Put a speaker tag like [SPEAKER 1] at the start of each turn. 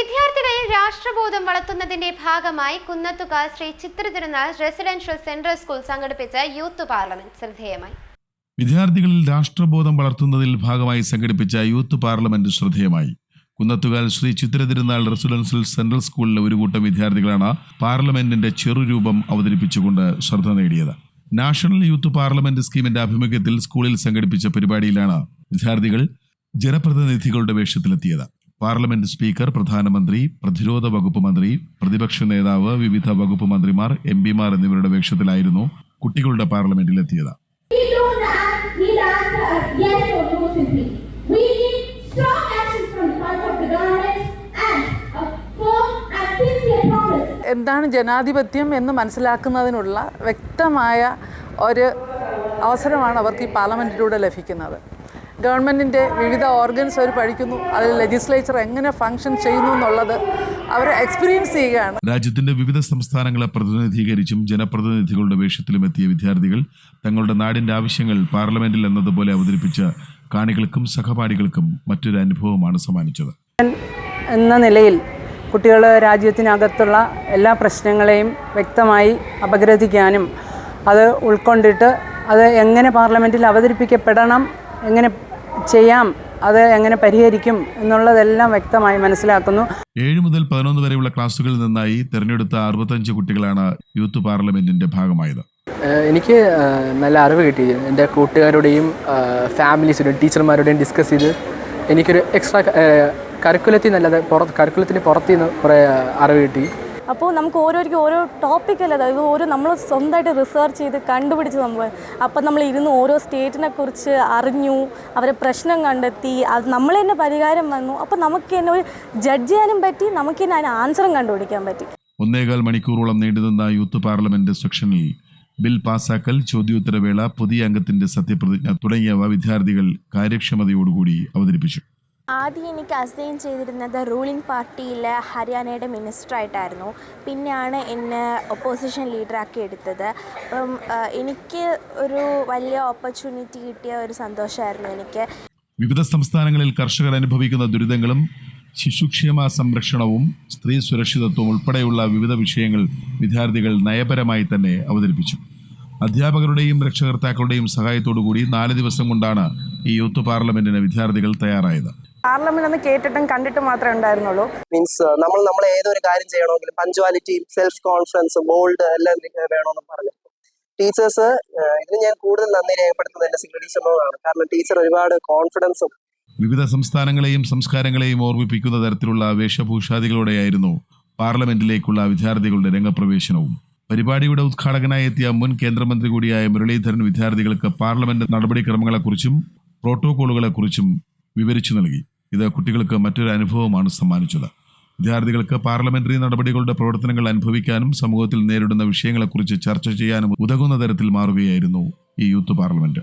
[SPEAKER 1] വിദ്യാർത്ഥികളിൽ രാഷ്ട്രബോധം വളർത്തുന്നതിന്റെ ഭാഗമായി Kunnathukal Sree Chithra Thirunal residential central school സംഘടിപ്പിച്ച യൂത്ത് പാർലമെന്റ് ശ്രദ്ധേയമായി.
[SPEAKER 2] വിദ്യാർത്ഥികളിൽ രാഷ്ട്രബോധം വളർത്തുന്നതിൽ ഭാഗമായി സംഘടിപ്പിച്ച യൂത്ത് പാർലമെന്റ് ശ്രദ്ധേയമായി. കുന്നത്തുകാൽ ശ്രീ ചിത്ര തിരുനാൾ റെസിഡൻഷ്യൽ സെൻട്രൽ സ്കൂളിലെ ഒരു കൂട്ടം വിദ്യാർത്ഥികളാണ് പാർലമെന്റിന്റെ ചെറുരൂപം അവതരിപ്പിച്ചുകൊണ്ട് ശ്രദ്ധ നേടിയത്. നാഷണൽ യൂത്ത് പാർലമെന്റ് സ്കീമിന്റെ ആഭിമുഖ്യത്തിൽ സ്കൂളിൽ സംഘടിപ്പിച്ച പരിപാടിയിലാണ് വിദ്യാർത്ഥികൾ ജനപ്രതിനിധികളുടെ വേഷത്തിലെത്തിയത്. പാർലമെന്റ് സ്പീക്കർ പ്രധാനമന്ത്രി പ്രതിരോധ വകുപ്പ് മന്ത്രി പ്രതിപക്ഷ നേതാവ് വിവിധ വകുപ്പ് മന്ത്രിമാർ എം പിമാർ എന്നിവരുടെ വേഷത്തിലായിരുന്നു കുട്ടികളുടെ പാർലമെന്റിലെത്തിയത്
[SPEAKER 3] എന്താണ് ജനാധിപത്യം എന്ന് മനസ്സിലാക്കുന്നതിനുള്ള വ്യക്തമായ ഒരു അവസരമാണ് അവർക്ക് ഈ പാർലമെന്റിലൂടെ ലഭിക്കുന്നത്. ഗവൺമെന്റിന്റെ വിവിധ ഓർഗൻസ് അവർ പഠിക്കുന്നു. അതിൽ ലെജിസ്ലേച്ചർ എങ്ങനെ ഫങ്ഷൻ ചെയ്യുന്നു എന്നുള്ളത് അവർ എക്സ്പീരിയൻസ് ചെയ്യുകയാണ്.
[SPEAKER 2] രാജ്യത്തിന്റെ വിവിധ സംസ്ഥാനങ്ങളെ പ്രതിനിധീകരിച്ചും ജനപ്രതിനിധികളുടെ വേഷത്തിലും എത്തിയ വിദ്യാർത്ഥികൾ തങ്ങളുടെ നാടിന്റെ ആവശ്യങ്ങൾ പാർലമെന്റിൽ എന്നതുപോലെ അവതരിപ്പിച്ച കാണികൾക്കും സഹപാഠികൾക്കും മറ്റൊരു അനുഭവമാണ് സമ്മാനിച്ചത്.
[SPEAKER 4] എന്ന നിലയിൽ കുട്ടികൾ രാജ്യത്തിനകത്തുള്ള എല്ലാ പ്രശ്നങ്ങളെയും വ്യക്തമായി അപഗ്രഥിക്കാനും അത് ഉൾക്കൊണ്ടിട്ട് അത് എങ്ങനെ പാർലമെന്റിൽ അവതരിപ്പിക്കപ്പെടണം എങ്ങനെ ചെയ്യാം അത് എങ്ങനെ പരിഹരിക്കും എന്നുള്ളതെല്ലാം വ്യക്തമായി മനസ്സിലാക്കുന്നു.
[SPEAKER 2] ഏഴ് മുതൽ പതിനൊന്ന് വരെയുള്ള ക്ലാസുകളിൽ നിന്നായി തിരഞ്ഞെടുത്ത അറുപത്തഞ്ച് കുട്ടികളാണ് യൂത്ത് പാർലമെന്റിന്റെ ഭാഗമായത്.
[SPEAKER 5] എനിക്ക് നല്ല അറിവ് കിട്ടി. എന്റെ കൂട്ടുകാരുടെയും ഫാമിലീസിന്റെയും ടീച്ചർമാരുടെയും ഡിസ്കസ് ചെയ്ത് എനിക്കൊരു എക്സ്ട്രാ കറിക്കുലത്തിൽ നല്ലത് പുറത്ത് കറിക്കുലത്തിന് പുറത്തുനിന്ന് കുറേ അറിവ് കിട്ടി.
[SPEAKER 6] അപ്പോൾ നമുക്ക് ഓരോരിക്കും ഓരോ ടോപ്പിക് അല്ല? അതായത് ഓരോ നമ്മൾ സ്വന്തമായിട്ട് റിസർച്ച് ചെയ്ത് കണ്ടുപിടിച്ച് നമ്മൾ അപ്പം നമ്മൾ ഇരുന്ന് ഓരോ സ്റ്റേറ്റിനെ കുറിച്ച് അറിഞ്ഞു അവരെ പ്രശ്നം കണ്ടെത്തി അത് നമ്മൾ തന്നെ പരിഹാരം വന്നു. അപ്പം നമുക്ക് തന്നെ ഒരു ജഡ്ജ് ചെയ്യാനും പറ്റി നമുക്ക് തന്നെ അതിന് ആൻസറും കണ്ടുപിടിക്കാൻ പറ്റി.
[SPEAKER 2] ഒന്നേകാൽ മണിക്കൂറോളം നീണ്ടുനിന്ന യൂത്ത് പാർലമെന്റ് സെക്ഷനിൽ ബിൽ പാസാക്കൽ ചോദ്യോത്തരവേള പുതിയ അംഗത്തിന്റെ സത്യപ്രതിജ്ഞ തുടങ്ങിയവ വിദ്യാർത്ഥികൾ കാര്യക്ഷമതയോടുകൂടി അവതരിപ്പിച്ചു.
[SPEAKER 7] ആദ്യം എനിക്ക് അസൈൻ ചെയ്തിരുന്നത് റൂളിംഗ് പാർട്ടിയിലെ ഹരിയാനയുടെ മിനിസ്റ്റർ ആയിട്ടായിരുന്നു. പിന്നെയാണ് എന്നെ ഒപ്പോസിഷൻ ലീഡറാക്കി എടുത്തത്. അപ്പം എനിക്ക് ഒരു വലിയ ഓപ്പർച്യൂണിറ്റി കിട്ടിയ ഒരു സന്തോഷമായിരുന്നു എനിക്ക്.
[SPEAKER 2] വിവിധ സംസ്ഥാനങ്ങളിൽ കർഷകർ അനുഭവിക്കുന്ന ദുരിതങ്ങളും ശിശുക്ഷേമ സംരക്ഷണവും സ്ത്രീ സുരക്ഷിതത്വവും ഉൾപ്പെടെയുള്ള വിവിധ വിഷയങ്ങൾ വിദ്യാർത്ഥികൾ നയപരമായി തന്നെ അവതരിപ്പിച്ചു. അധ്യാപകരുടെയും രക്ഷകർത്താക്കളുടെയും സഹായത്തോടുകൂടി നാല് ദിവസം കൊണ്ടാണ് ഈ യൂത്ത് പാർലമെന്റിന് വിദ്യാർത്ഥികൾ തയ്യാറായത്.
[SPEAKER 4] പാർലമെന്റ് ഒന്ന് കേട്ടിട്ടും കണ്ടിട്ടും മാത്രമേ ഉണ്ടായിരുന്നുള്ളൂ.
[SPEAKER 8] മീൻസ് നമ്മൾ നമ്മൾ ഏതൊരു കാര്യം ചെയ്യണമെങ്കിലും പഞ്ച്വാലിറ്റി സെൽഫ് കോൺഫിഡൻസ് ബോൾഡ് എല്ലാം വേണമെന്ന് പറഞ്ഞു. ടീച്ചേഴ്സ് ഇതിന് ഞാൻ കൂടുതൽ നന്ദി രേഖപ്പെടുത്തുന്നത് എന്റെ സിംഗിൾ ടീച്ചറിനോടാണ് കാരണം ടീച്ചർ ഒരുപാട് കോൺഫിഡൻസും
[SPEAKER 2] വിവിധ സംസ്ഥാനങ്ങളെയും സംസ്കാരങ്ങളെയും ഓർമ്മിപ്പിക്കുന്ന തരത്തിലുള്ള വേഷഭൂഷാദികളോടെയായിരുന്നു പാർലമെന്റിലേക്കുള്ള വിദ്യാർത്ഥികളുടെ രംഗപ്രവേശനവും. പരിപാടിയുടെ ഉദ്ഘാടകനായി എത്തിയ മുൻ കേന്ദ്രമന്ത്രി കൂടിയായ മുരളീധരൻ വിദ്യാർത്ഥികൾക്ക് പാർലമെന്റ് നടപടിക്രമങ്ങളെക്കുറിച്ചും പ്രോട്ടോകോളുകളെക്കുറിച്ചും വിവരിച്ചു നൽകി. ഇത് കുട്ടികൾക്ക് മറ്റൊരു അനുഭവമാണ് സമ്മാനിച്ചത്. വിദ്യാർത്ഥികൾക്ക് പാർലമെന്ററി നടപടികളുടെ പ്രവർത്തനങ്ങൾ അനുഭവിക്കാനും സമൂഹത്തിൽ നേരിടുന്ന വിഷയങ്ങളെക്കുറിച്ച് ചർച്ച ചെയ്യാനും ഉതകുന്ന തരത്തിൽ മാറുകയായിരുന്നു ഈ യൂത്ത് പാർലമെന്റ്.